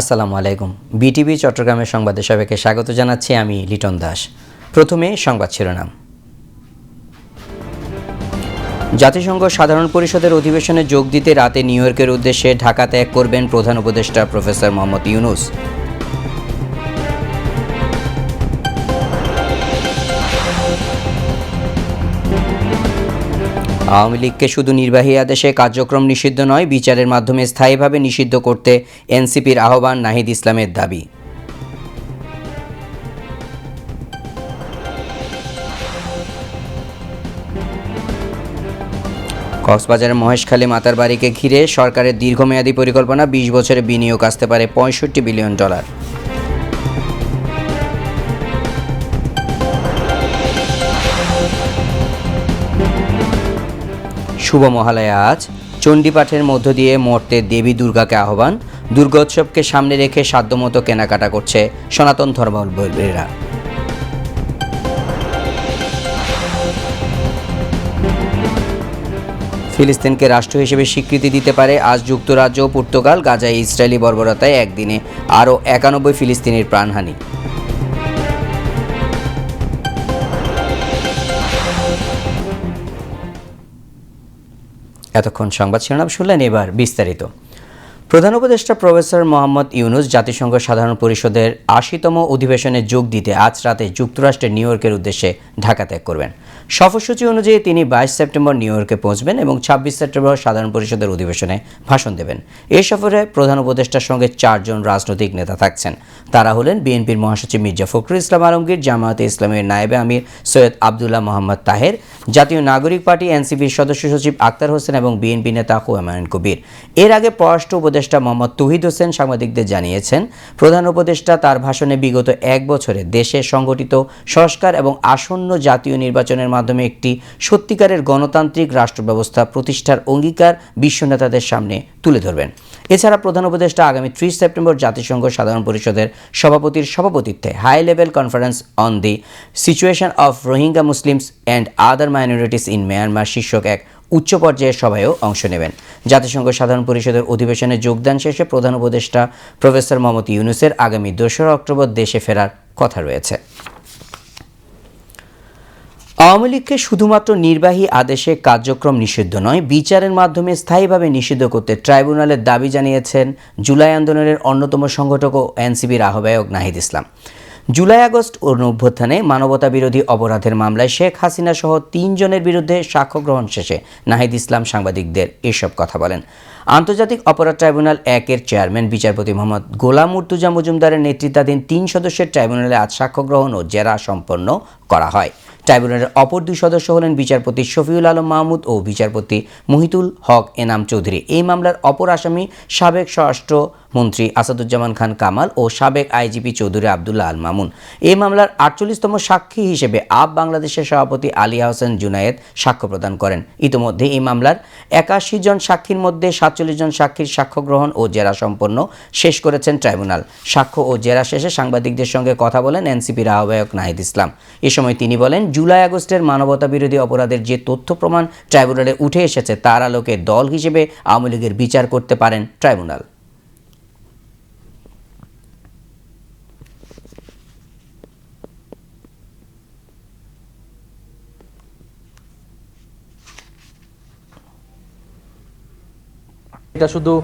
আসসালামু আলাইকুম। বিটিভি চট্টগ্রামের সংবাদে সবাইকে স্বাগত জানাচ্ছি আমি লিটন দাস। প্রথমে সংবাদ শিরোনাম। জাতিসংঘ সাধারণ পরিষদের অধিবেশনে যোগ দিতে রাতে নিউ ইয়র্কের উদ্দেশ্যে ঢাকা ত্যাগ করবেন প্রধান উপদেষ্টা প্রফেসর মোহাম্মদ ইউনুস। আওয়ামী লীগকে শুধু নির্বাহী আদেশে কার্যক্রম নিষিদ্ধ নয়, বিচারের মাধ্যমে স্থায়ীভাবে নিষিদ্ধ করতে এনসিপির আহ্বান নাহিদ ইসলামের দাবি। কক্সবাজারের মহেশখালী মাতার বাড়িকে ঘিরে সরকারের দীর্ঘমেয়াদী পরিকল্পনা, বিশ বছরে বিনিয়োগ আসতে পারে পঁয়ষট্টি বিলিয়ন ডলার। শুভ মহালয়া আজ। চণ্ডীপাঠের মধ্য দিয়ে মর্তে দেবী দুর্গাকে আহ্বান। দুর্গোৎসবকে সামনে রেখে সাধ্যমতো কেনাকাটা করছে সনাতন ধর্মাবলম্বীরা। ফিলিস্তিনকে রাষ্ট্র হিসেবে স্বীকৃতি দিতে পারে আজ যুক্তরাজ্য ও পর্তুগাল। গাজায় ইসরায়েলি বর্বরতায় একদিনে আরও একানব্বই ফিলিস্তিনির প্রাণহানি। এতক্ষণ সংবাদ শিরোনাম শুনলেন এবার বিস্তারিত। প্রধান উপদেষ্টা প্রফেসর মোহাম্মদ ইউনুস জাতিসংঘ সাধারণ পরিষদের আশিতম অধিবেশনে যোগ দিতে আজ রাতে যুক্তরাষ্ট্রের নিউ ইয়র্কের উদ্দেশ্যে ঢাকা ত্যাগ করবেন। সফরসূচি অনুযায়ী তিনি বাইশ সেপ্টেম্বর নিউ ইয়র্কে পৌঁছবেন এবং ছাব্বিশ সেপ্টেম্বর সাধারণ পরিষদের অধিবেশনে ভাষণ দেবেন। এই সফরে প্রধান উপদেষ্টার সঙ্গে চারজন রাজনৈতিক নেতা থাকছেন। তারা হলেন বিএনপির মহাসচিব মির্জা ফখরুল ইসলাম আলমগীর, জামায়াতে ইসলামের নায়েবে আমির সৈয়দ আবদুল্লাহ মোহাম্মদ তাহের, জাতীয় নাগরিক পার্টি এনসিপির সদস্য সচিব আক্তার হোসেন এবং বিএনপি নেতা হুমায়ুন কবির। এর আগে পররাষ্ট্র উপদেষ্টা মোহাম্মদ তহিদ হোসেন সাংবাদিকদের জানিয়েছেন, প্রধান উপদেষ্টা তার ভাষণে বিগত এক বছরে দেশে সংগঠিত সংস্কার এবং আসন্ন জাতীয় নির্বাচনের মাধ্যমে একটি সত্যিকারের গণতান্ত্রিক রাষ্ট্র ব্যবস্থা প্রতিষ্ঠার অঙ্গীকার বিশ্ব নেতাদের সামনে তুলে ধরবেন। এছাড়া প্রধান উপদেষ্টা আগামী ত্রিশ সেপ্টেম্বর জাতিসংঘ সাধারণ পরিষদের সভাপতির সভাপতিত্বে high level conference on the situation of Rohingya Muslims and other minorities in Myanmar শীর্ষক এক উচ্চ পর্যায়ের সভায়ও অংশ নেবেন। জাতিসংঘ সাধারণ পরিষদের অধিবেশনে যোগদান শেষে প্রধান উপদেষ্টা প্রফেসর মোহাম্মদ ইউনুসের আগামী দোসরা অক্টোবর দেশে ফেরার কথা রয়েছে। আওয়ামী লীগকে শুধুমাত্র নির্বাহী আদেশে কার্যক্রম নিষিদ্ধ নয়, বিচারের মাধ্যমে স্থায়ীভাবে নিষিদ্ধ করতে ট্রাইব্যুনালের দাবি জানিয়েছেন জুলাই আন্দোলনের অন্যতম সংগঠক ও এনসিবির আহ্বায়ক নাহিদ ইসলাম। জুলাই আগস্ট অভ্যুত্থানে মানবতা বিরোধী অপরাধের মামলায় শেখ হাসিনা সহ তিনজনের বিরুদ্ধে সাক্ষ্য গ্রহণ শেষে নাহিদ ইসলাম সাংবাদিকদের এসব কথা বলেন। আন্তর্জাতিক অপরাধ ট্রাইব্যুনাল একের চেয়ারম্যান, বিচারপতি মোহাম্মদ গোলাম মুর্তুজা মজুমদারের নেতৃত্বাধীন তিন সদস্যের ট্রাইব্যুনালে আজ সাক্ষ্য গ্রহণ ও জেরা সম্পন্ন করা হয়। ট্রাইব্যুনালের অপর দুই সদস্য হলেন বিচারপতি শফিউল আলম মাহমুদ ও বিচারপতি মহিতুল হক এনাম চৌধুরী। এই মামলার অপর আসামি সাবেক স্বরাষ্ট্র মন্ত্রী আসাদুজ্জামান খান কামাল ও সাবেক আইজিপি চৌধুরী আবদুল্লাহ আল মামুন। এই মামলার আটচল্লিশতম সাক্ষী হিসেবে আপ বাংলাদেশের সভাপতি আলিয়া হোসেন জুনায়েদ সাক্ষ্য প্রদান করেন। ইতিমধ্যে এই মামলার একাশি জন সাক্ষীর মধ্যে সাতচল্লিশ জন সাক্ষীর সাক্ষ্য গ্রহণ ও জেরা সম্পন্ন শেষ করেছেন ট্রাইব্যুনাল। সাক্ষ্য ও জেরা শেষে সাংবাদিকদের সঙ্গে কথা বলেন এনসিপির আহ্বায়ক নাহিদ ইসলাম। এ সময় তিনি বলেন জুলাই আগস্টের মানবতা বিরোধী অপরাধের যে তথ্য প্রমাণ ট্রাইব্যুনালে উঠে এসেছে, তার আলোকে দল হিসেবে আওয়ামী লীগের বিচার করতে পারেন ট্রাইব্যুনাল। এটা শুধু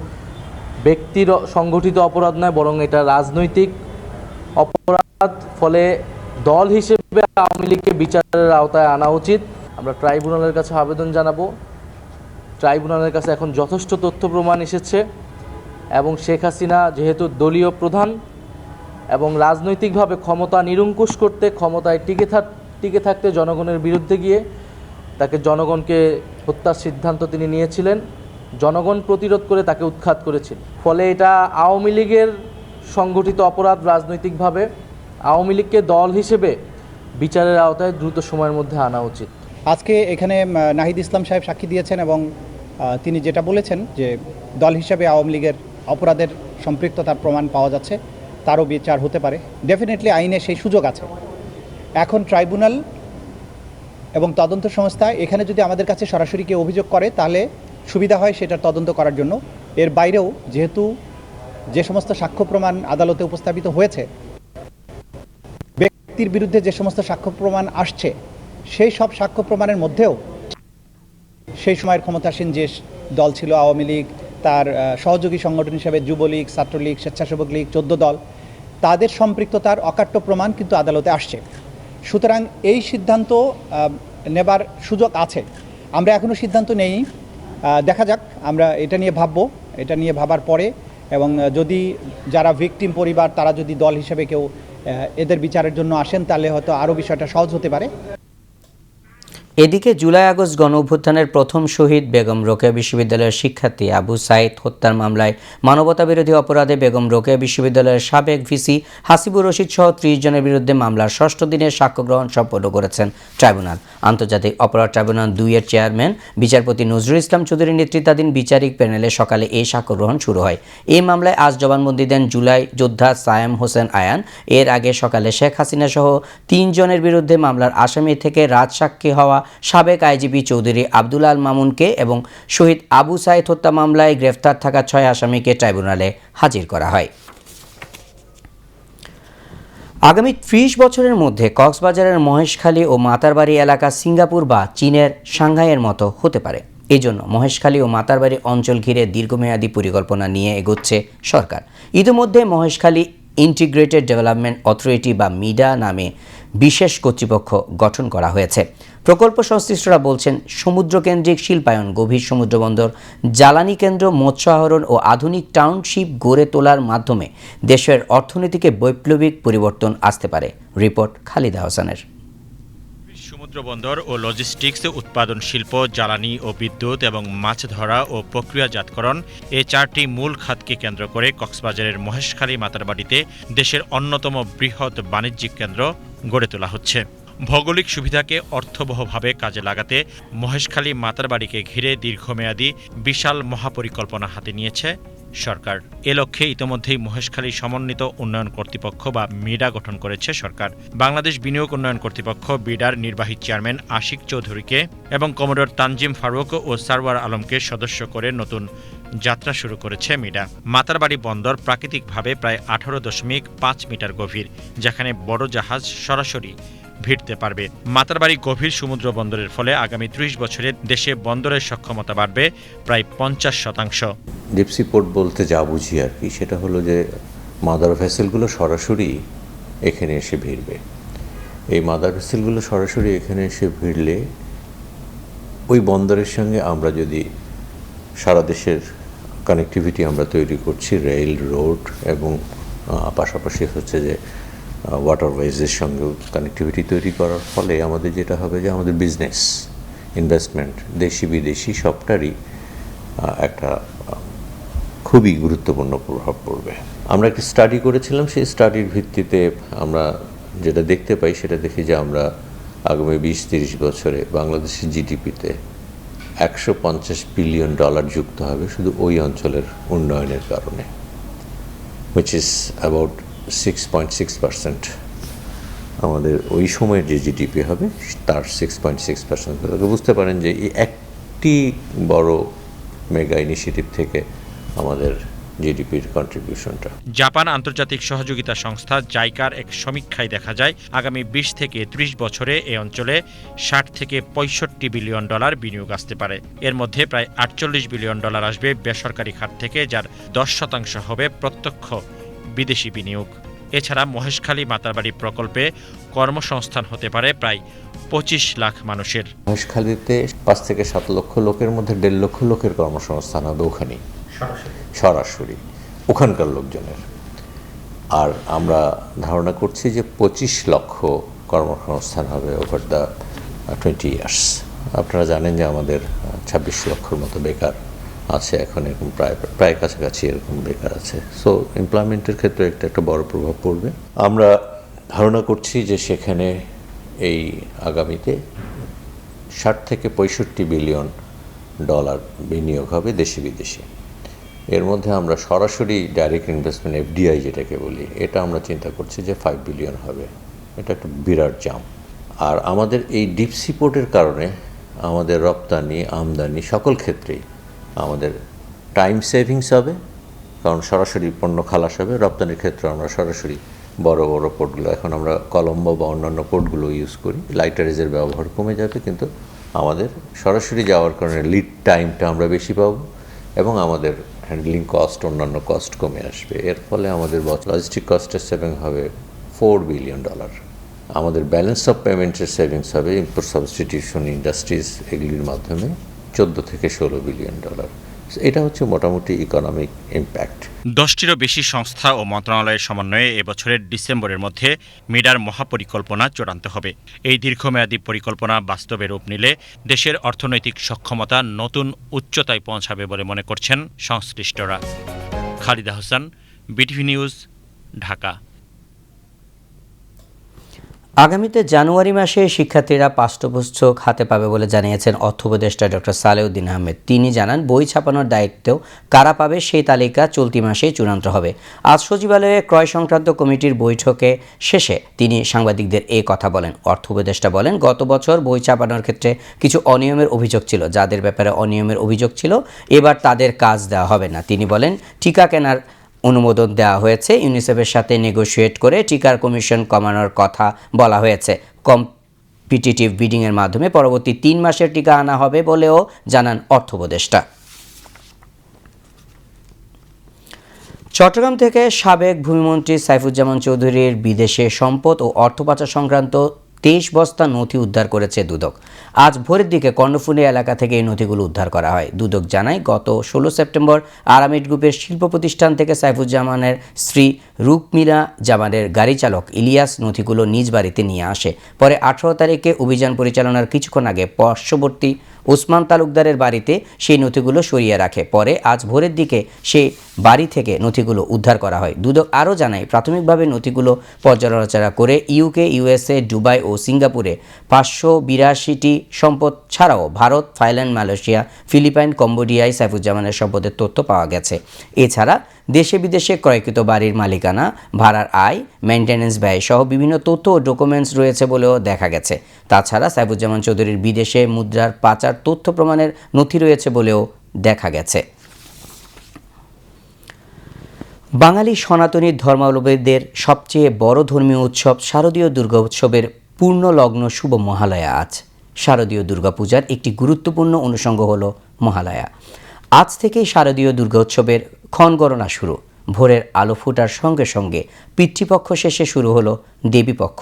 ব্যক্তির সংগঠিত অপরাধ নয়, বরং এটা রাজনৈতিক অপরাধ, ফলে দল হিসেবে আওয়ামী লীগকে বিচারের আওতায় আনা উচিত। আমরা ট্রাইব্যুনালের কাছে আবেদন জানাব। ট্রাইব্যুনালের কাছে এখন যথেষ্ট তথ্য প্রমাণ এসেছে এবং শেখ হাসিনা যেহেতু দলীয় প্রধান এবং রাজনৈতিকভাবে ক্ষমতা নিরঙ্কুশ করতে, ক্ষমতায় টিকে থাক, টিকে থাকতে জনগণের বিরুদ্ধে গিয়ে তাকে জনগণকে হত্যার সিদ্ধান্ত তিনি নিয়েছিলেন। জনগণ প্রতিরোধ করে তাকে উৎখাত করেছিল ফলে এটা আওয়ামী লীগের সংগঠিত অপরাধ রাজনৈতিকভাবে আওয়ামী লীগকে দল হিসেবে বিচারের আওতায় দ্রুত সময়ের মধ্যে আনা উচিত। আজকে এখানে নাহিদ ইসলাম সাহেব সাক্ষী দিয়েছেন এবং তিনি যেটা বলেছেন যে দল হিসাবে আওয়ামী লীগের অপরাধের সম্পৃক্ততার প্রমাণ পাওয়া যাচ্ছে, তারও বিচার হতে পারে। ডেফিনেটলি আইনে সেই সুযোগ আছে। এখন ট্রাইব্যুনাল এবং তদন্ত সংস্থা এখানে যদি আমাদের কাছে সরাসরি কেউ অভিযোগ করে, তাহলে সুবিধা হয় সেটা তদন্ত করার জন্য। এর বাইরেও যেহেতু যে সমস্ত সাক্ষ্য প্রমাণ আদালতে উপস্থাপিত হয়েছে ব্যক্তির বিরুদ্ধে যে সমস্ত সাক্ষ্য প্রমাণ আসছে, সেই সব সাক্ষ্য প্রমাণের মধ্যেও সেই সময়ের ক্ষমতাসীন যে দল ছিল, আওয়ামী লীগ, তার সহযোগী সংগঠন হিসেবে যুবলীগ, ছাত্রলীগ, স্বেচ্ছাসেবক লীগ, চোদ্দ দল, তাদের সম্পৃক্ততার অকাট্য প্রমাণ কিন্তু আদালতে আসছে। সুতরাং এই সিদ্ধান্ত নেবার সুযোগ আছে। আমরা এখনও সিদ্ধান্ত নেই দেখা যাক, আমরা এটা নিয়ে ভাববো, এটা নিয়ে ভাবার পরে, এবং যদি যারা ভিকটিম পরিবার, তারা যদি দল হিসেবে কেউ এদের বিচারের জন্য আসেন তাহলে হয়তো আরও বিষয়টা সহজ হতে পারে। এদিকে জুলাই আগস্ট গণ অভ্যুত্থানের প্রথম শহীদ বেগম রোকেয়া বিশ্ববিদ্যালয়ের শিক্ষার্থী আবু সাইদ হত্যার মামলায় মানবতাবিরোধী অপরাধে বেগম রোকেয়া বিশ্ববিদ্যালয়ের সাবেক ভিসি হাসিবুর রশিদ সহ ত্রিশ জনের বিরুদ্ধে মামলার ষষ্ঠ দিনের সাক্ষ্য গ্রহণ সম্পন্ন করেছেন ট্রাইব্যুনাল। আন্তর্জাতিক অপরাধ ট্রাইব্যুনাল দুইয়ের চেয়ারম্যান বিচারপতি নজরুল ইসলাম চৌধুরীর নেতৃত্বাধীন বিচারিক প্যানেলে সকালে এই সাক্ষ্য গ্রহণ শুরু হয়। এই মামলায় আজ জবানবন্দি দেন জুলাই যোদ্ধা সায়াম হোসেন আয়ান। এর আগে সকালে শেখ হাসিনা সহ তিনজনের বিরুদ্ধে মামলার আসামি থেকে রাজসাক্ষী হওয়া সাবেক আইজিপি চৌধুরী আব্দুল আল মামুনকে এবং শহীদ আবু সাইদ হত্যা মামলায় গ্রেফতার থাকা ছয় আসামিকে ট্রাইব্যুনালে হাজির করা হয়। আগামী ত্রিশ বছরের মধ্যে কক্সবাজারের মহেশখালী ও মাতারবাড়ি এলাকা সিঙ্গাপুর বা চীনের সাংহাইয়ের মতো হতে পারে। এজন্য মহেশখালী ও মাতারবাড়ি অঞ্চল ঘিরে দীর্ঘমেয়াদী পরিকল্পনা নিয়ে এগোচ্ছে সরকার। ইতিমধ্যে মহেশখালী ইন্টিগ্রেটেড ডেভেলপমেন্ট অথরিটি বা মিডা নামে বিশেষ কর্তৃপক্ষ গঠন করা হয়েছে। প্রকল্প সংশ্লিষ্টরা বলছেন, সমুদ্রকেন্দ্রিক শিল্পায়ন, গভীর সমুদ্রবন্দর, জ্বালানি কেন্দ্র, মৎস্য আহরণ ও আধুনিক টাউনশিপ গড়ে তোলার মাধ্যমে দেশের অর্থনীতিকে বৈপ্লবিক পরিবর্তন আসতে পারে। রিপোর্ট খালিদা হাসানের। সমুদ্র বন্দর ও লজিস্টিক্স উৎপাদন শিল্প, জ্বালানি ও বিদ্যুৎ এবং মাছ ধরা ও প্রক্রিয়াজাতকরণ এ চারটি মূল খাতকে কেন্দ্র করে কক্সবাজারের মহেশখালী মাতারবাড়িতে দেশের অন্যতম বৃহৎ বাণিজ্যিক কেন্দ্র গড়ে তোলা হচ্ছে। ভৌগোলিক সুবিধাকে অর্থবহভাবে কাজে লাগাতে মহেশখালী মাতারবাড়িকে ঘিরে দীর্ঘমেয়াদী বিশাল মহাপরিকল্পনা হাতে নিয়েছে সরকার। এ লক্ষ্যে ইতোমধ্যেই মহেশখালী সমন্বিত উন্নয়ন কর্তৃপক্ষ বা মিডা গঠন করেছে সরকার। বাংলাদেশ বিনিয়োগ উন্নয়ন কর্তৃপক্ষ, বিডার নির্বাহী চেয়ারম্যান আশিক চৌধুরীকে এবং কমোডর তানজিম ফারুক ও সারওয়ার আলমকে সদস্য করে নতুন যাত্রা শুরু করেছে মিডা। মাতারবাড়ি বন্দর প্রাকৃতিকভাবে প্রায় আঠারো দশমিক পাঁচ মিটার গভীর, যেখানে বড় জাহাজ সরাসরি ভিড়তে পারবে। মাতারবাড়ি গভীর সমুদ্র বন্দরের ফলে আগামী ত্রিশ বছরে দেশে বন্দরের সক্ষমতা বাড়বে প্রায় পঞ্চাশ শতাংশ। ডিপসি পোর্ট বলতে যা বুঝি আর কি, সেটা হলো যে মাদার ভেসেলগুলো সরাসরি এখানে এসে ভিড়বে। এই মাদার ভেসেলগুলো সরাসরি এখানে এসে ভিড়লে ওই বন্দরের সঙ্গে আমরা যদি সারা দেশের কানেক্টিভিটি আমরা তৈরি করছি রেল রোড এবং পাশাপাশি হচ্ছে যে ওয়াটারওয়েজের সঙ্গেও কানেক্টিভিটি তৈরি করার ফলে আমাদের যেটা হবে যে আমাদের বিজনেস ইনভেস্টমেন্ট দেশি বিদেশি সবটারই একটা খুবই গুরুত্বপূর্ণ প্রভাব পড়বে। আমরা একটি স্টাডি করেছিলাম, সেই স্টাডির ভিত্তিতে আমরা যেটা দেখতে পাই, সেটা দেখি যে আমরা আগামী বিশ তিরিশ বছরে বাংলাদেশের জিডিপিতে একশো পঞ্চাশ বিলিয়ন ডলার যুক্ত হবে শুধু ওই অঞ্চলের উন্নয়নের কারণে which is about six point six percent আমাদের ওই সময়ের যে জিডিপি হবে, তার সিক্স পয়েন্ট সিক্স পার্সেন্ট বুঝতে পারেন যে এই একটি বড় মেগা ইনিশিয়েটিভ থেকে আমাদের জিডিপির কন্ট্রিবিউশনটা জাপান আন্তর্জাতিক সহযোগিতা সংস্থা জাইকার এক সমীক্ষায় দেখা যায়, আগামী বিশ থেকে ত্রিশ বছরে এ অঞ্চলে ষাট থেকে পঁয়ষট্টি বিলিয়ন ডলার বিনিয়োগ আসতে পারে। এর মধ্যে প্রায় আটচল্লিশ বিলিয়ন ডলার আসবে বেসরকারি খাত থেকে, যার দশ শতাংশ হবে প্রত্যক্ষ। বিদেশি বিনিয়োগ। এছাড়া মহেশখালী মাতারবাড়ি প্রকল্পে কর্মসংস্থান হতে পারে প্রায় পঁচিশ লাখ মানুষের। মহেশখালীতে পাঁচ থেকে সাত লক্ষ লোকের মধ্যে দেড় লক্ষ লোকের কর্মসংস্থান হবে ওখানেই। সরাসরি। ওখানকার লোকজনের। আর আমরা ধারণা করছি যে পঁচিশ লক্ষ কর্মসংস্থান হবে ওভার দ্য টোয়েন্টি ইয়ার্স আপনারা জানেন যে আমাদের ছাব্বিশ লক্ষর মতো বেকার। আছে এখন এরকম প্রায় প্রায় কাছাকাছি এরকম বেকার আছে। সো এমপ্লয়মেন্টের ক্ষেত্রে একটা একটা বড় প্রভাব পড়বে। আমরা ধারণা করছি যে সেখানে এই আগামীতে ষাট থেকে পঁয়ষট্টি বিলিয়ন ডলার বিনিয়োগ হবে দেশি বিদেশি। এর মধ্যে আমরা সরাসরি ডাইরেক্ট ইনভেস্টমেন্ট এফডিআই যেটাকে বলি, এটা আমরা চিন্তা করছি যে ফাইভ বিলিয়ন হবে। এটা একটা বিরাট জাম আর আমাদের এই ডিপ সিপোর্টের কারণে আমাদের রপ্তানি, আমদানি সকল ক্ষেত্রেই আমাদের টাইম সেভিংস হবে, কারণ সরাসরি পণ্য খালাস হবে, রপ্তানির ক্ষেত্রে আমরা সরাসরি বড় বড় পোর্টগুলো এখন আমরা কলম্বো বা অন্যান্য পোর্টগুলো ইউজ করি। লাইটারেজের ব্যবহার কমে যাবে, কিন্তু আমাদের সরাসরি যাওয়ার কারণে লিড টাইমটা আমরা বেশি পাবো এবং আমাদের হ্যান্ডলিং কস্ট অন্যান্য কস্ট কমে আসবে। এর ফলে আমাদের লজিস্টিক কস্টের সেভিং হবে ফোর বিলিয়ন ডলার আমাদের ব্যালেন্স অফ পেমেন্টের সেভিংস হবে ইম্পোর্ট সাবস্টিটিউশন ইন্ডাস্ট্রিজ এগুলির মাধ্যমে। চোদ্দ থেকে ষোলো বিলিয়ন ডলার। এটা হচ্ছে মোটামুটি ইকোনমিক ইম্প্যাক্ট দশটিরও বেশি সংস্থা ও মন্ত্রণালয়ের সমন্বয়ে এবছরের ডিসেম্বরের মধ্যে মিডার মহাপরিকল্পনা চূড়ান্ত হবে। এই দীর্ঘমেয়াদী পরিকল্পনা বাস্তবে রূপ নিলে দেশের অর্থনৈতিক সক্ষমতা নতুন উচ্চতায় পৌঁছাবে বলে মনে করছেন সংশ্লিষ্টরা। Khalida Hossain, BTV news, Dhaka. আগামীতে জানুয়ারি মাসে শিক্ষার্থীরা পাঠ্যপুস্তক হাতে পাবে বলে জানিয়েছেন অর্থ উপদেষ্টা ডক্টর সালেউদ্দিন আহমেদ। তিনি জানান, বই ছাপানোর দায়িত্ব কারা পাবে সেই তালিকা চলতি মাসেই চূড়ান্ত হবে। আজ সচিবালয়ে ক্রয় সংক্রান্ত কমিটির বৈঠকে শেষে তিনি সাংবাদিকদের এই কথা বলেন। অর্থ উপদেষ্টা বলেন, গত বছর বই ছাপানোর ক্ষেত্রে কিছু অনিয়মের অভিযোগ ছিল। যাদের ব্যাপারে অনিয়মের অভিযোগ ছিল, এবার তাদের কাজ দেওয়া হবে না। তিনি বলেন, টিকা কেনার অনুমোদন দেওয়া হয়েছে। ইউনিসেফের সাথে নেগোশিয়েট করে টিকার কমিশন কমানোর কথা বলা হয়েছে। কম্পিটিটিভ বিডিংয়ের মাধ্যমে পরবর্তী তিন মাসের টিকা আনা হবে বলেও জানান অর্থ উপদেষ্টা চট্টগ্রাম থেকে সাবেক ভূমিমন্ত্রী সাইফুজ্জামান চৌধুরীর বিদেশে সম্পদ ও অর্থ পাচার সংক্রান্ত তেইশ বস্তা নথি উদ্ধার করেছে দুদক। আজ ভোরের দিকে কর্ণফুলি এলাকা থেকে এই নথিগুলো উদ্ধার করা হয়। দুদক জানায়, গত ষোলো সেপ্টেম্বর আরামিড গ্রুপের শিল্প প্রতিষ্ঠান থেকে সাইফুজ্জামানের স্ত্রী রুকমিলা জামানের গাড়ি চালক ইলিয়াস নথিগুলো নিজ বাড়িতে নিয়ে আসে। পরে আঠারো তারিখে অভিযান পরিচালনার কিছুক্ষণ আগে পার্শ্ববর্তী ওসমান তালুকদারের বাড়িতে সেই নথিগুলো সরিয়ে রাখে। পরে আজ ভোরের দিকে সেই বাড়ি থেকে নথিগুলো উদ্ধার করা হয়। দুদক আরও জানায়, প্রাথমিকভাবে নথিগুলো পর্যালোচনা করে ইউকে ইউএসএ দুবাই ও সিঙ্গাপুরে পাঁচশো বিরাশিটি সম্পদ ছাড়াও ভারত, থাইল্যান্ড, মালয়েশিয়া, ফিলিপাইন, কম্বোডিয়ায় সাইফুজ্জামানের সম্পদের তথ্য পাওয়া গেছে। এছাড়া দেশে বিদেশে ক্রয়কৃত বাড়ির মালিকানা, ভাড়ার আয় মেনটেন্যান্স ব্যয় সহ বিভিন্ন তথ্য ও ডকুমেন্টস রয়েছে বলেও দেখা গেছে। তাছাড়া সাইফুজ্জামান চৌধুরীর বিদেশে মুদ্রার পাচার তথ্য প্রমাণের নথি রয়েছে বলেও দেখা গেছে। বাঙালি সনাতনী ধর্মাবলম্বীদের সবচেয়ে বড় ধর্মীয় উৎসব শারদীয় দুর্গা উৎসবের পূর্ণ লগ্ন শুভ মহালয়া আজ। শারদীয় দুর্গাপূজার একটি গুরুত্বপূর্ণ অনুষঙ্গ হল মহালয়া। আজ থেকেই শারদীয় দুর্গোৎসবের ক্ষণগণনা শুরু। ভোরের আলো ফোটার সঙ্গে সঙ্গে পিতৃপক্ষ শেষে শুরু হলো দেবীপক্ষ।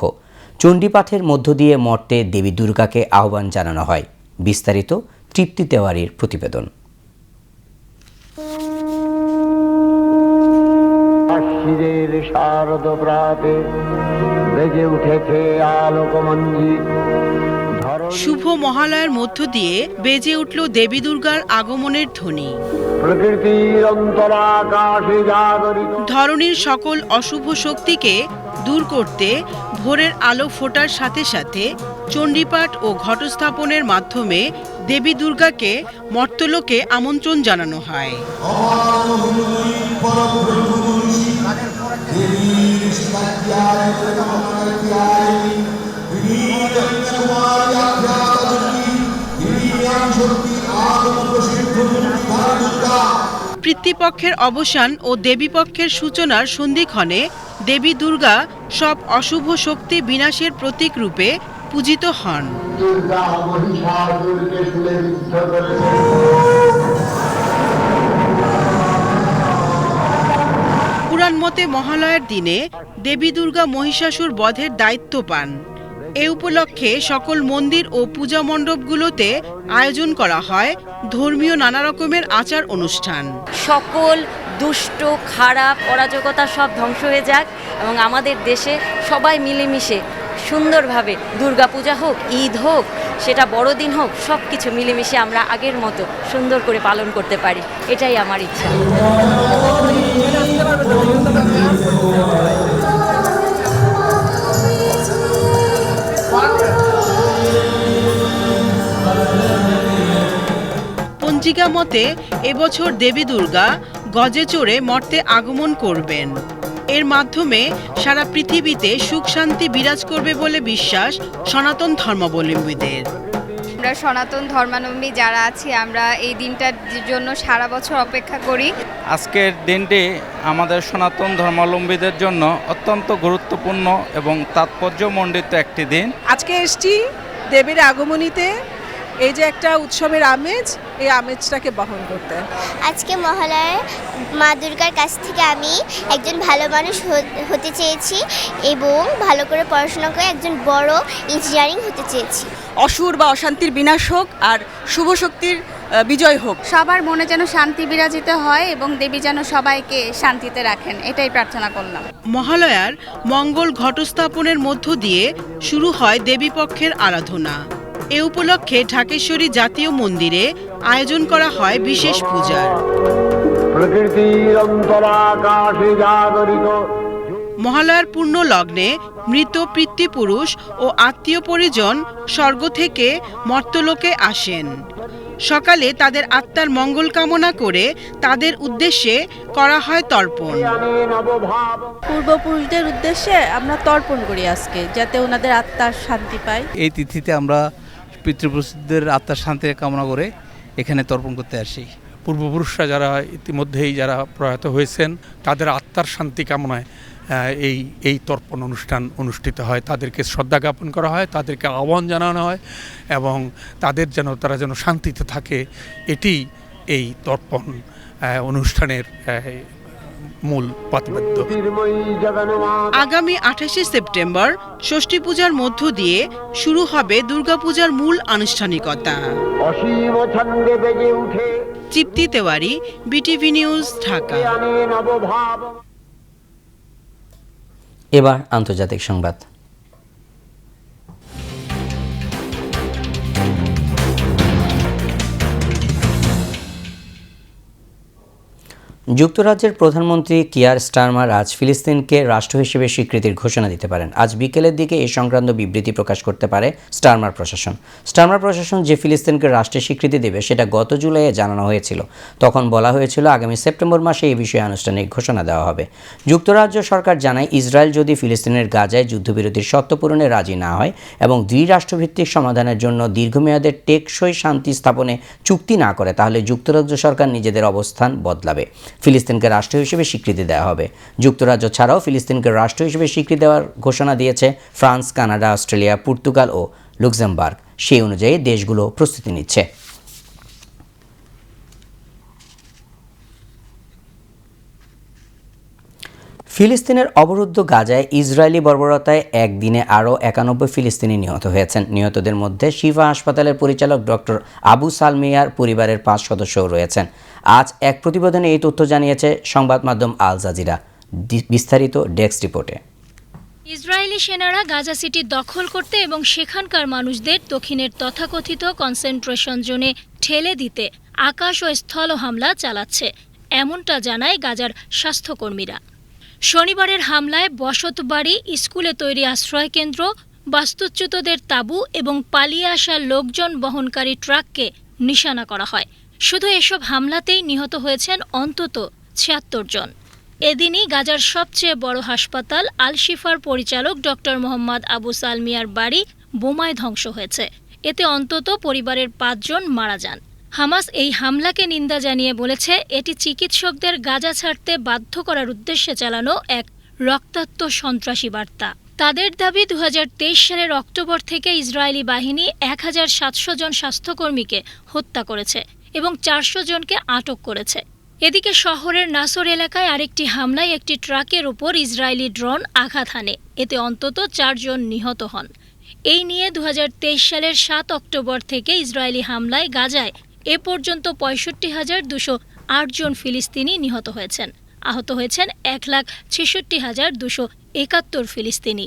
চণ্ডীপাঠের মধ্য দিয়ে মর্তে দেবী দুর্গাকে আহ্বান জানানো হয়। বিস্তারিত তৃপ্তি তেওয়ারির প্রতিবেদন। শারদ প্রাতে বেজে উঠেছে আলোকমঞ্জিত শুভ মহালয়ার মধ্য দিয়ে বেজে উঠল দেবী দুর্গার আগমনের ধ্বনি। প্রকৃতির অন্তরাকাশে জাগরিত। ধরনীর সকল অশুভ শক্তিকে দূর করতে ভোরের আলো ফোটার সাথে সাথে চণ্ডীপাঠ ও ঘটস্থাপনের মাধ্যমে দেবী দুর্গাকে মর্তলোকে আমন্ত্রণ জানানো হয়। পিতৃপক্ষের অবসান ও দেবীপক্ষের সূচনার সন্ধিক্ষণে দেবী দুর্গা সব অশুভ শক্তি বিনাশের প্রতীক রূপে পূজিত হন। পুরাণ মতে মহালয়ার দিনে দেবী দুর্গা মহিষাসুর বধের দায়িত্ব পান। এ উপলক্ষে সকল মন্দির ও পূজা মণ্ডপগুলোতে আয়োজন করা হয় ধর্মীয় নানা রকমের আচার অনুষ্ঠান। সকল দুষ্ট, খারাপ, অরাজকতা সব ধ্বংস হয়ে যাক এবং আমাদের দেশে সবাই মিলেমিশে সুন্দরভাবে দুর্গাপূজা হোক, ঈদ হোক, সেটা বড়দিন হোক, সব কিছু মিলেমিশে আমরা আগের মতো সুন্দর করে পালন করতে পারি। এটাই আমার ইচ্ছা। পঞ্জিকা মতে এবছর দেবী দুর্গা গজে চড়ে মর্তে আগমন করবেন। এর মাধ্যমে সারা পৃথিবীতে সুখ শান্তি বিরাজ করবে বলে বিশ্বাস সনাতন ধর্মাবলম্বীদের। আমরা সনাতন ধর্মাবলম্বী যারা আছি আমরা এই দিনটার জন্য সারা বছর অপেক্ষা করি। আজকের দিনটি আমাদের সনাতন ধর্মাবলম্বীদের জন্য অত্যন্ত গুরুত্বপূর্ণ এবং তাৎপর্যমণ্ডিত একটি দিন। আজকে এসছি দেবীর আগমনীতে। এই যে একটা উৎসবের আমেজ এই আমেজটাকে বহন করতে। আজকে মহালয়ার মা দুর্গার কাছ থেকে আমি একজন ভালো মানুষ হ- হতে চেয়েছি এবং ভালো করে পড়াশোনা করে একজন বড় ইঞ্জিনিয়ারিং হতে চেয়েছি। অসুর বা অশান্তির বিনাশ হোক আর শুভ শক্তির বিজয় হোক। সবার মনে যেন শান্তি বিরাজিত হয় এবং দেবী যেন সবাইকে শান্তিতে রাখেন এটাই প্রার্থনা করলাম। মহালয়ার মঙ্গল ঘটস্থাপনের মধ্য দিয়ে শুরু হয় দেবীপক্ষের আরাধনা। এ উপলক্ষে ঢাকেশ্বরী জাতীয় মন্দিরে আয়োজন করা হয় বিশেষ পূজার। প্রকৃতির অন্তরাকাশে জাগরিত। মহালয়ার পূর্ণ লগ্নে মৃত পিতৃপুরুষ ও আত্মীয় পরিজন স্বর্গ থেকে মর্তলোকে আসেন। সকালে তাদের আত্মার মঙ্গল কামনা করে তাদের উদ্দেশ্যে করা হয় তর্পণ। পূর্বপুরুষদের উদ্দেশ্যে আমরা তর্পণ করি আজকে যাতে ওনাদের আত্মার শান্তি পায় এই তিথিতে আমরা পিতৃপুরুষদের আত্মার শান্তি কামনা করে এখানে তর্পণ করতে আসি। পূর্বপুরুষরা যারা ইতিমধ্যেই যারা প্রয়াত হয়েছেন, তাদের আত্মার শান্তি কামনায় এই এই তর্পণ অনুষ্ঠান অনুষ্ঠিত হয়। তাদেরকে শ্রদ্ধা জ্ঞাপন করা হয়, তাদেরকে আহ্বান জানানো হয় এবং তাদের যেন, তারা যেন শান্তিতে থাকে। এটি এই তর্পণ অনুষ্ঠানের মূল প্রতিবাদ্য আগামী আঠাশে সেপ্টেম্বর ষষ্ঠী পূজার মধ্য দিয়ে শুরু হবে দুর্গাপূজার মূল আনুষ্ঠানিকতা। Chipti Tewari BTV news Dhaka. নবভাব এবার আন্তর্জাতিক সংবাদ। যুক্তরাজ্যের প্রধানমন্ত্রী কিয়ার স্টারমার আজ ফিলিস্তিনকে রাষ্ট্র হিসেবে স্বীকৃতির ঘোষণা দিতে পারেন। আজ বিকেলের দিকে এই সংক্রান্ত বিবৃতি প্রকাশ করতে পারে স্টারমার প্রশাসন। স্টারমার প্রশাসন যে ফিলিস্তিনকে রাষ্ট্রের স্বীকৃতি দেবে, সেটা গত জুলাইয়ে জানানো হয়েছিল। তখন বলা হয়েছিল আগামী সেপ্টেম্বর মাসে এই বিষয়ে আনুষ্ঠানিক ঘোষণা দেওয়া হবে। যুক্তরাজ্য সরকার জানায়, ইসরায়েল যদি ফিলিস্তিনের গাজায় যুদ্ধবিরতির শর্ত পূরণে রাজি না হয় এবং দ্বিরাষ্ট্রভিত্তিক সমাধানের জন্য দীর্ঘমেয়াদের টেকসই শান্তি স্থাপনে চুক্তি না করে, তাহলে যুক্তরাজ্য সরকার নিজেদের অবস্থান বদলাবে। ফিলিস্তিনকে রাষ্ট্র হিসেবে স্বীকৃতি দেওয়া হবে। যুক্তরাজ্য ছাড়াও ফিলিস্তিনকে রাষ্ট্র হিসেবে স্বীকৃতি দেওয়ার ঘোষণা দিয়েছে ফ্রান্স, কানাডা, অস্ট্রেলিয়া, পর্তুগাল ও লুক্সেমবার্গ। সেই অনুযায়ী দেশগুলো প্রস্তুতি নিচ্ছে। ফিলিস্তিনের অবরুদ্ধ গাজায় ইসরায়েলি বর্বরতায় একদিনে আরও একানব্বই ফিলিস্তিনি নিহত হয়েছেন। নিহতদের মধ্যে শিফা হাসপাতালের পরিচালক ডক্টর আবু সালমিয়ার পরিবারের পাঁচ সদস্যও রয়েছেন। আজ এক প্রতিবেদনে এই তথ্য জানিয়েছে সংবাদ মাধ্যম আল জাজিরা। বিস্তারিত ডেস্ক রিপোর্টে। ইসরায়েলি সেনারা গাজা সিটি দখল করতে এবং সেখানকার মানুষদের দক্ষিণের তথাকথিত কনসেন্ট্রেশন জোনে ঠেলে দিতে আকাশ ও স্থল হামলা চালাচ্ছে, এমনটা জানায় গাজার স্বাস্থ্যকর্মীরা। শনিবারের হামলায় বসতবাড়ি, স্কুলে তৈরি আশ্রয়কেন্দ্র, বাস্তুচ্যুতদের তাঁবু এবং পালিয়ে আসা লোকজন বহনকারী ট্রাককে নিশানা করা হয়। শুধু এসব হামলাতেই নিহত হয়েছেন অন্তত ছিয়াত্তর জন। এদিনই গাজার সবচেয়ে বড় হাসপাতাল আল শিফার পরিচালক ডক্টর মোহাম্মদ আবু সালমিয়ার বাড়ি বোমায় ধ্বংস হয়েছে। এতে অন্তত পরিবারের পাঁচজন মারা যান। হামাস এই হামলাকে নিন্দা জানিয়ে বলেছে, এটি চিকিৎসকদের গাজা ছাড়তে বাধ্য করার উদ্দেশ্যে চালানো এক রক্তাক্ত সন্ত্রাসী বার্তা। তাদের দাবি দু হাজার তেইশ সালের অক্টোবর থেকে ইসরায়েলি বাহিনী এক হাজার সাতশো জন স্বাস্থ্যকর্মীকে হত্যা করেছে। এবং চারশো জনকে আটক করেছে। এদিকে শহরের নাসর এলাকায় আরেকটি হামলায় একটি ট্রাকের ওপর ইসরায়েলি ড্রোন আঘাত হানে। এতে অন্তত চারজন নিহত হন। এই নিয়ে দু হাজার তেইশ সালের সাত অক্টোবর থেকে ইসরায়েলি হামলায় গাজায় এ পর্যন্ত পঁয়ষট্টি হাজার দুশো জন ফিলিস্তিনি নিহত হয়েছেন। আহত হয়েছেন এক লাখ ছেষট্টি হাজার দুশো একাত্তর ফিলিস্তিনি।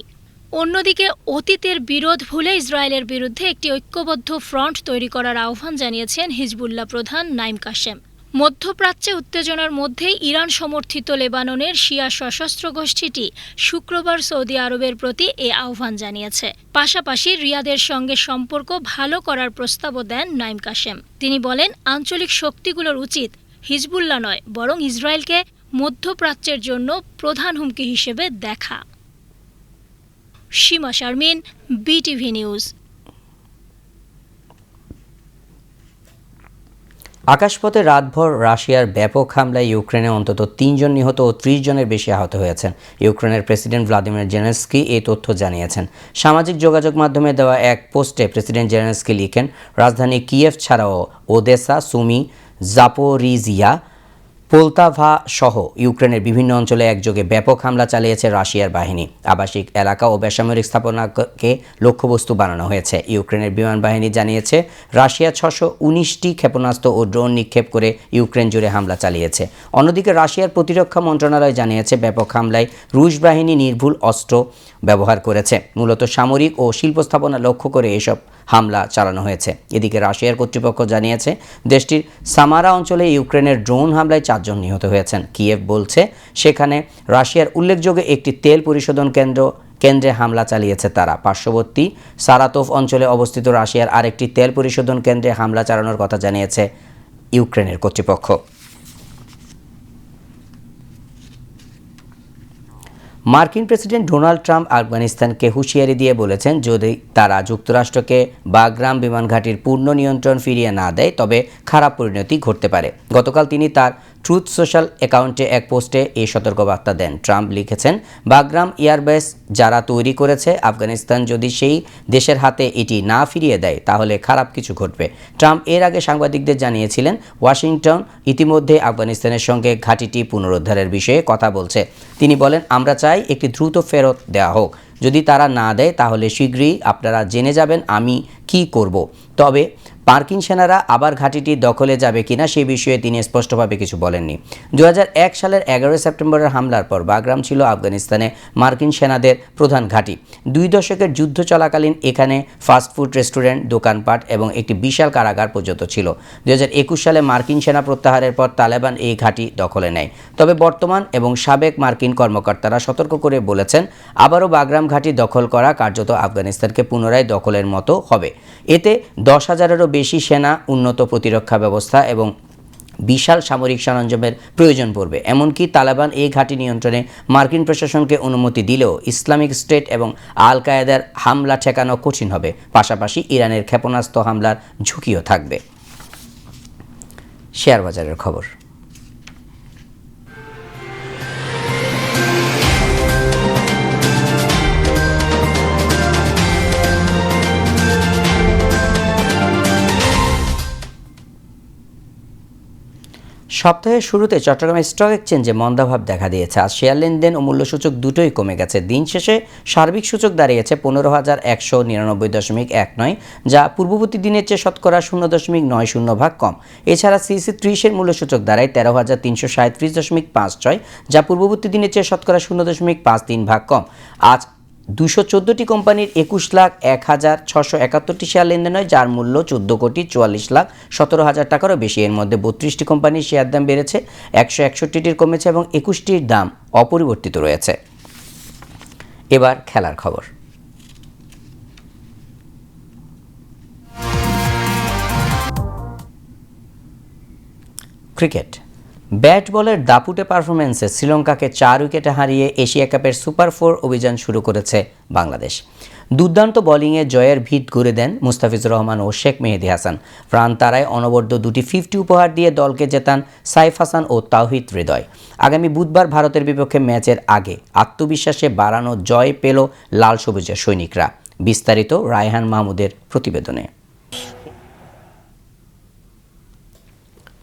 অন্যদিকে অতীতের বিরোধ ভুলে ইসরায়েলের বিরুদ্ধে একটি ঐক্যবদ্ধ ফ্রন্ট তৈরি করার আহ্বান জানিয়েছেন হিজবুল্লাহ প্রধান নাইম কাশেম। মধ্যপ্রাচ্যে উত্তেজনার মধ্যেই ইরান সমর্থিত লেবাননের শিয়া সশস্ত্র গোষ্ঠীটি শুক্রবার সৌদি আরবের প্রতি এ আহ্বান জানিয়েছে। পাশাপাশি রিয়াদের সঙ্গে সম্পর্ক ভালো করার প্রস্তাবও দেন নাইম কাশেম। তিনি বলেন, আঞ্চলিক শক্তিগুলোর উচিত হিজবুল্লা নয়, বরং ইসরায়েলকে মধ্যপ্রাচ্যের জন্য প্রধান হুমকি হিসেবে দেখা। সীমা শারমিন বিটিভি নিউজ আকাশপথে রাতভর রাশিয়ার ব্যাপক হামলায় ইউক্রেনে অন্তত তিনজন নিহত ও ত্রিশ জনের বেশি আহত হয়েছেন। ইউক্রেনের প্রেসিডেন্ট ভ্লাদিমির জেনেস্কি এই তথ্য জানিয়েছেন। সামাজিক যোগাযোগ মাধ্যমে দেওয়া এক পোস্টে প্রেসিডেন্ট জেনেস্কি লিখেন, রাজধানী কিয়েভ ছাড়াও ওদেসা, সুমি, জাপোরিজিয়া পোলতাভা সহ ইউক্রেনের বিভিন্ন অঞ্চলে একযোগে ব্যাপক হামলা চালিয়েছে রাশিয়ার বাহিনী। আবাসিক এলাকা ও বেসামরিক স্থাপনাকে লক্ষ্যবস্তু বানানো হয়েছে। ইউক্রেনের বিমান বাহিনী জানিয়েছে, রাশিয়া ছশো উনিশটি ক্ষেপণাস্ত্র ও ড্রোন নিক্ষেপ করে ইউক্রেন জুড়ে হামলা চালিয়েছে। অন্যদিকে রাশিয়ার প্রতিরক্ষা মন্ত্রণালয় জানিয়েছে, ব্যাপক হামলায় রুশ বাহিনী নির্ভুল অস্ত্র ব্যবহার করেছে। মূলত সামরিক ও শিল্প স্থাপনা লক্ষ্য করে এসব হামলা চালানো হয়েছে। এদিকে রাশিয়ার কর্তৃপক্ষ জানিয়েছে, দেশটির সামারা অঞ্চলে ইউক্রেনের ড্রোন হামলায় চারজন নিহত হয়েছেন। কিয়েভ বলছে, সেখানে রাশিয়ার উল্লেখযোগ্য একটি তেল পরিশোধন কেন্দ্র, কেন্দ্রে হামলা চালিয়েছে তারা। পার্শ্ববর্তী সারাতোভ অঞ্চলে অবস্থিত রাশিয়ার আরেকটি তেল পরিশোধন কেন্দ্রে হামলা চালানোর কথা জানিয়েছে ইউক্রেনের কর্তৃপক্ষ। মার্কিন প্রেসিডেন্ট ডোনাল্ড ট্রাম্প আফগানিস্তানকে হুঁশিয়ারি দিয়ে বলেছেন, যদি তারা যুক্তরাষ্ট্রকে বাগরাম বিমান ঘাঁটির পূর্ণ নিয়ন্ত্রণ ফিরিয়ে না দেয়, তবে খারাপ পরিণতি ঘটতে পারে। গতকাল তিনি তার ট্রুথ সোশ্যাল অ্যাকাউন্টে এক পোস্টে এই সতর্কবার্তা দেন ট্রাম্প লিখেছেন, বাগরাম এয়ারবেস যারা তৈরি করেছে আফগানিস্তান যদি সেই দেশের হাতে এটি না ফিরিয়ে দেয়, তাহলে খারাপ কিছু ঘটবে। ট্রাম্প এর আগে সাংবাদিকদের জানিয়েছিলেন, ওয়াশিংটন ইতিমধ্যে আফগানিস্তানের সঙ্গে ঘাঁটিটি পুনরুদ্ধারের বিষয়ে কথা বলছে। তিনি বলেন, আমরা চাই একটি দ্রুত ফেরত দেওয়া হোক। যদি তারা না দেয়, তাহলে শীঘ্রই আপনারা জেনে যাবেন আমি কি করব। তবে মার্কিন সেনারা আবার ঘাঁটিটি দখলে যাবে কিনা সে বিষয়ে তিনি স্পষ্টভাবে কিছু বলেননি। দু হাজার এক সালের এগারোই সেপ্টেম্বরের হামলার পর বাগরাম ছিল আফগানিস্তানে মার্কিন সেনাদের প্রধান ঘাঁটি। দুই দশকের যুদ্ধ চলাকালীন এখানে ফাস্টফুড রেস্টুরেন্ট, দোকানপাট এবং একটি বিশাল কারাগার পর্যন্ত ছিল। দুই হাজার একুশ সালে মার্কিন সেনা প্রত্যাহারের পর তালেবান এই ঘাঁটি দখলে নেয়। তবে বর্তমান এবং সাবেক মার্কিন কর্মকর্তারা সতর্ক করে বলেছেন, আবারও বাগরাম ঘাঁটি দখল করা কার্যত আফগানিস্তানকে পুনরায় দখলের মতো হবে। এতে দশ হাজারেরও বেশি সেনা, উন্নত প্রতিরক্ষা ব্যবস্থা এবং বিশাল সামরিক সরঞ্জামের প্রয়োজন পড়বে। এমনকি তালেবান এই ঘাঁটি নিয়ন্ত্রণে মার্কিন প্রশাসনকে অনুমতি দিলেও ইসলামিক স্টেট এবং আল কায়েদার হামলা ঠেকানো কঠিন হবে। পাশাপাশি ইরানের ক্ষেপণাস্ত্র হামলার ঝুঁকিও থাকবে। শেয়ার বাজারের খবর। সপ্তাহের শুরুতে চট্টগ্রাম স্টক এক্সচেঞ্জে মন্দাভাব দেখা দিয়েছে। আজ শেয়ার লেনদেন ও মূল্যসূচক দুটোই কমে গেছে। দিন শেষে সার্বিক সূচক দাঁড়িয়েছে পনেরো হাজার একশো নিরানব্বই দশমিক এক নয়, যা পূর্ববর্তী দিনের চেয়ে শতকরা শূন্য দশমিক নয় শূন্য ভাগ কম। এছাড়া সিসি ত্রিশের মূল্যসূচক দাঁড়ায় তেরো হাজার তিনশো সাঁত্রিশ দশমিক পাঁচ ছয়, যা পূর্ববর্তী দিনের চেয়ে শতকরা শূন্য দশমিক পাঁচ তিন ভাগ কম। আজ দুশো চোদ্দোটি কোম্পানির একুশ লাখ এক হাজার ছশো একাত্তরটি শেয়ার লেনদেন হয়, যার মূল্য চোদ্দ কোটি চুয়াল্লিশ লাখ সতেরো হাজার টাকারও বেশি। এর মধ্যে বত্রিশটি কোম্পানির শেয়ার দাম বেড়েছে, একশো একষট্টিটির কমেছে এবং একুশটির দাম অপরিবর্তিত রয়েছে। এবার খেলার খবর। ক্রিকেট। ব্যাট বলের দাপুটে পারফরমেন্সে শ্রীলঙ্কাকে চার উইকেটে হারিয়ে এশিয়া কাপের সুপার ফোর অভিযান শুরু করেছে বাংলাদেশ। দুর্দান্ত বোলিংয়ে জয়ের ভিত গড়ে দেন মুস্তাফিজুর রহমান ও শেখ মেহেদি হাসান। প্রাণ তারায় অনবদ্য দুটি ফিফটি উপহার দিয়ে দলকে জেতান সাইফ হাসান ও তাওহিদ হৃদয়। আগামী বুধবার ভারতের বিপক্ষে ম্যাচের আগে আত্মবিশ্বাসে বাড়ানো জয় পেল লাল সবুজের সৈনিকরা। বিস্তারিত রায়হান মাহমুদের প্রতিবেদনে।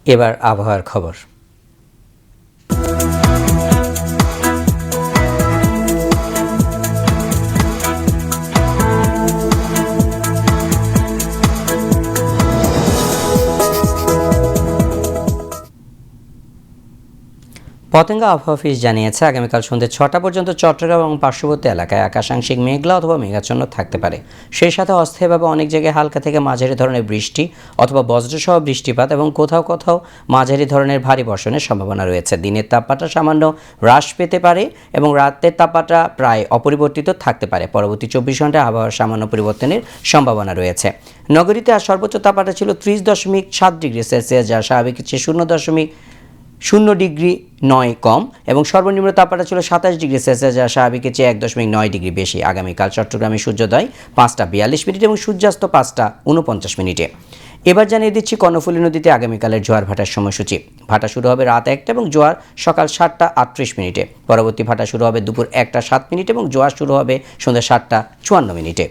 এবার আবহাওয়ার খবর। Thank you পতেঙ্গা আবহাওয়া অফিস জানিয়েছে, আগামীকাল সন্ধ্যে ছটা পর্যন্ত চট্টগ্রাম এবং পার্শ্ববর্তী এলাকায় আকাশাংশিক মেঘলা অথবা মেঘাচ্ছন্ন থাকতে পারে। সেই সাথে অস্থায়ীভাবে অনেক জায়গায় হালকা থেকে মাঝারি ধরনের বৃষ্টি অথবা বজ্রসহ বৃষ্টিপাত এবং কোথাও কোথাও মাঝারি ধরনের ভারী বর্ষণের সম্ভাবনা রয়েছে। দিনের তাপমাত্রা সামান্য হ্রাস পেতে পারে এবং রাতের তাপমাত্রা প্রায় অপরিবর্তিত থাকতে পারে। পরবর্তী চব্বিশ ঘন্টায় আবহাওয়ার সামান্য পরিবর্তনের সম্ভাবনা রয়েছে। নগরীতে আজ সর্বোচ্চ তাপমাত্রা ছিল ত্রিশ দশমিক সাত ডিগ্রি সেলসিয়াস, যা স্বাভাবিক শূন্য দশমিক শূন্য ডিগ্রি নয় কম এবং সর্বনিম্ন তাপমাত্রা ছিল সাতাশ ডিগ্রি সেলসিয়াস, যা স্বাভাবিকের চেয়ে এক দশমিক নয় ডিগ্রি বেশি। আগামীকাল চট্টগ্রামে সূর্যোদয় পাঁচটা বিয়াল্লিশ মিনিট এবং সূর্যাস্ত পাঁচটা উনপঞ্চাশ মিনিটে। এবার জানিয়ে দিচ্ছি কর্ণফুলী নদীতে আগামীকালের জোয়ার ভাটার সময়সূচি। ভাটা শুরু হবে রাত একটা এবং জোয়ার সকাল সাতটা আটত্রিশ মিনিটে। পরবর্তী ভাটা শুরু হবে দুপুর একটা সাত মিনিট এবং জোয়ার শুরু হবে সন্ধ্যা সাতটা চুয়ান্ন মিনিটে।